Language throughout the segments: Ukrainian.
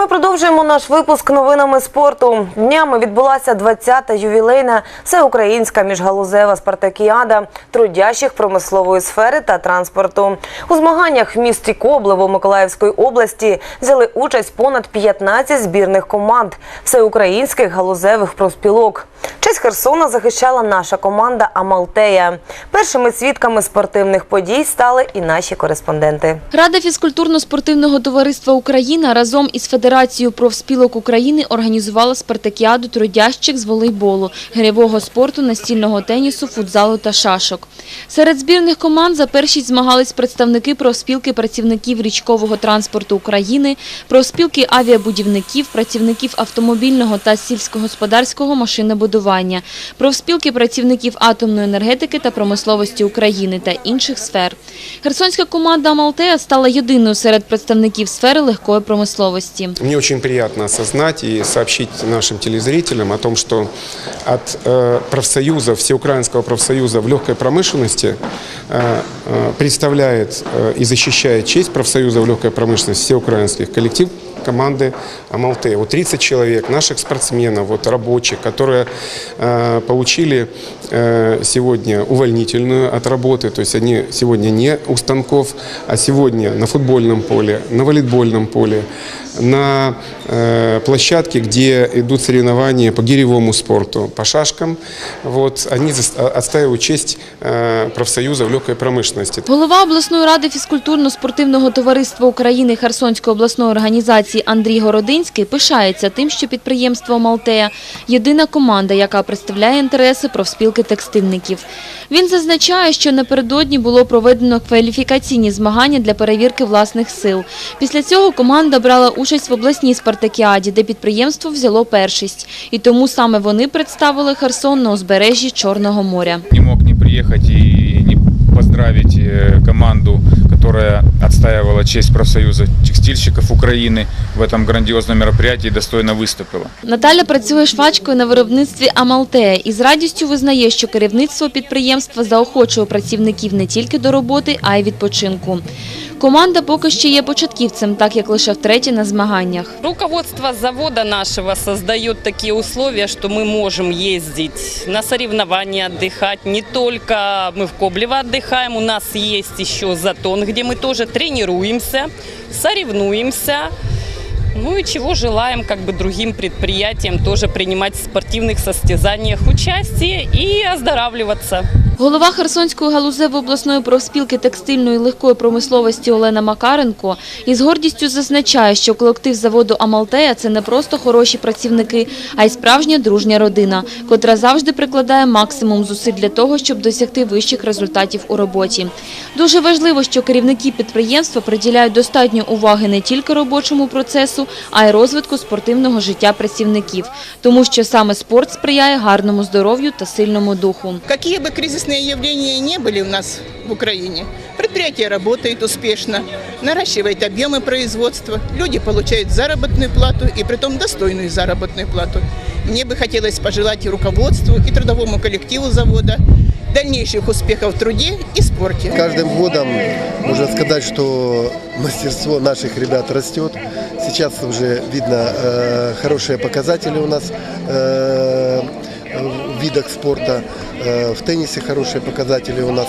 ми продовжуємо наш випуск новинами спорту. Днями відбулася 20-та ювілейна всеукраїнська міжгалузева спартакіада трудящих промислової сфери та транспорту. У змаганнях в місті Коблево Миколаївської області взяли участь понад 15 збірних команд всеукраїнських галузевих профспілок. Честь Херсона захищала наша команда Амалтея. Першими свідками спортивних подій стали і наші кореспонденти. Рада фізкультурно-спортивного товариства Україна разом із Федерацією профспілок України організувала спартакіаду трудящих з волейболу, гирьового спорту, настільного тенісу, футзалу та шашок. Серед збірних команд за першість змагались представники профспілки працівників річкового транспорту України, профспілки авіабудівників, працівників автомобільного та сільськогосподарського машинобудування, профспілки працівників атомної енергетики та промисловості України та інших сфер. Херсонська команда «Амалтея» стала єдиною серед представників сфери легкої промисловості. Мне очень приятно осознать и сообщить нашим телезрителям о том, что от э, профсоюза, Всеукраинского профсоюза в легкой промышленности э, э, представляет э, и защищает честь профсоюза в легкой промышленности всеукраинских коллектив команды Амалте. Вот 30 человек, наших спортсменов, вот рабочих, которые э, получили э, сегодня увольнительную от работы, то есть они сегодня не у станков, а сегодня на футбольном поле, на волейбольном поле, на э, площадке, где идут соревнования по гиревому спорту, по шашкам. Вот, они зас- отстаивают честь э, профсоюза в легкой промышленности. Голова обласної ради фізкультурно-спортивного товариства України Херсонської обласної організації Андрій Городинський пишається тим, що підприємство «Малтея» – єдина команда, яка представляє інтереси профспілки текстильників. Він зазначає, що напередодні було проведено кваліфікаційні змагання для перевірки власних сил. Після цього команда брала участь в обласній спартакіаді, де підприємство взяло першість. І тому саме вони представили Херсон на узбережжі Чорного моря. не мог не приехать и не поздравить э, команду, которая отстаивала честь профсоюза текстильщиков Украины в этом грандиозном мероприятии и достойно выступила. Наталя працює швачкою на виробництві Амалтея і з радістю визнає, що керівництво підприємства заохочує працівників не тільки до роботи, а й відпочинку. Команда поки що є початківцем, так як лише втретє на змаганнях. Руководство завода нашего создает такие условия, что мы можем ездить на соревнования, отдыхать. Не только мы в Коблево отдыхаем, у нас есть еще Затон, где мы тоже тренируемся, соревнуемся. Ну и чего желаем как бы другим предприятиям тоже принимать в спортивных состязаниях участие и оздоравливаться. Голова Херсонської галузевої обласної профспілки текстильної легкої промисловості Олена Макаренко із гордістю зазначає, що колектив заводу Амалтея – це не просто хороші працівники, а й справжня дружня родина, котра завжди прикладає максимум зусиль для того, щоб досягти вищих результатів у роботі. Дуже важливо, що керівники підприємства приділяють достатньо уваги не тільки робочому процесу, а й розвитку спортивного життя працівників, тому що саме спорт сприяє гарному здоров'ю та сильному духу. Какие бы кризисные явления не были у нас в Украине, предприятие работает успешно, наращивает объемы производства, люди получают заработную плату и притом достойную заработную плату. Мне бы хотелось пожелать и руководству, и трудовому коллективу завода дальнейших успехов в труде и спорте. Каждым годом можно сказать, что мастерство наших ребят растет. Сейчас уже видно э, хорошие показатели у нас э, видах спорта. Э, в тенісі хороші показатели у нас,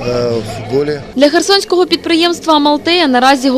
э, в болі. Для херсонського підприємства «Амалтея» наразі